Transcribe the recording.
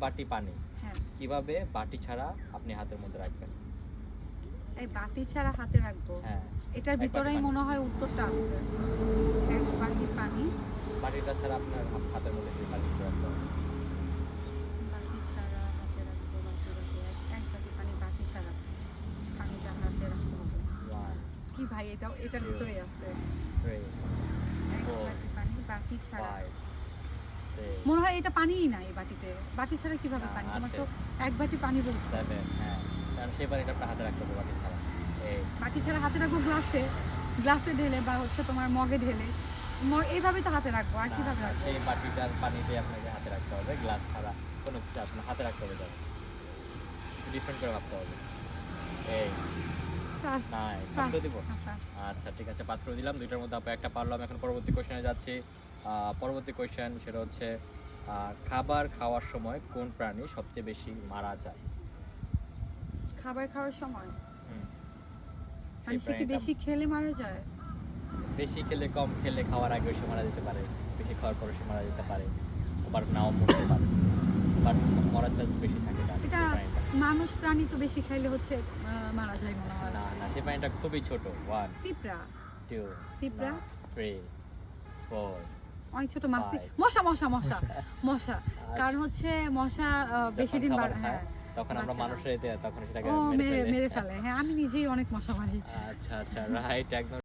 বাটি পানি। হ্যাঁ। কীভাবে? বাটি ছাড়া আপনি হাতের মধ্যে রাখবেন। এই বাটি ছাড়া হাতে রাখব? হ্যাঁ এটার ভিতরেই মনে হয় উত্তরটা আছে। এক বাটি পানি। বাটিটা ছাড়া আপনার হাতের মধ্যে সেই রাখতে হবে। বাটি ছাড়া হাতে রাখব বাটি এক- বাটি পানি বাটি ছাড়া পানিটা হাতে রাখতে হবে। কি ভাই এটা এটার ভিতরেই আছে। এক বাটি পানি বাটি ছাড়া। মনে হয় এটা পানিই নাই বাটিতে। বাটি ছাড়া কীভাবে পানি? তোমার তো এক বাটি পানি বলছো। হ্যাঁ। কারণ সেই বাটিটা আপনার হাতে রাখতে হবে বাটি ছাড়া। eight, বাটি ছাড়া হাতে রাখব গ্লাসে। গ্লাসে ঢেলে বা হচ্ছে তোমার মগে ঢেলে। এইভাবে তো হাতে রাখব। আর কীভাবে রাখব? সেই বাটিটার পানিতে আপনাকে হাতে রাখতে হবে। গ্লাস ছাড়া কোনো কিছু আপনার হাতে রাখতে হবে জাস্ট ডিফারেন্ট করে ভাবতে হবে। এই। হ্যাঁ। আচ্ছা ঠিক আছে পাঁচ করে দিলাম। দুইটার মধ্যে আপনি একটা পারলাম। এখন পরবর্তী কোশ্চেনে যাচ্ছি। পরবর্তী কোশ্চেন সেটা হচ্ছে খাবার খাওয়ার সময় কোন প্রাণী সবচেয়ে বেশি মারা যায়? খাবার খাওয়ার সময়। মানে সে কি বেশি খেলে মারা যায়? বেশি খেলে কম খেলে খাওয়ার আগে সে মারা যেতে পারে বেশি খাওয়ার পরে সে মারা যেতে পারে আবার নাও মরতে পারে বাট মরার চান্স বেশি থাকে এটা মানুষ প্রাণী তো বেশি খাইলে হচ্ছে মারা যায় মনে হয়। না না সেই প্রাণীটা খুবই ছোট ওয়ান পিঁপড়া? টু পিঁপড়া? থ্রি ফোর অনেক ছোট মাছি মশা মশা মশা মশা। কারণ হচ্ছে মশা বেশি দিন হ্যাঁ তখন আমরা মানুষের তখন সেটাকে। মেরে ফেলে। হ্যাঁ আমি নিজেই অনেক মশা মারি। আচ্ছা আচ্ছা রাইট একদম।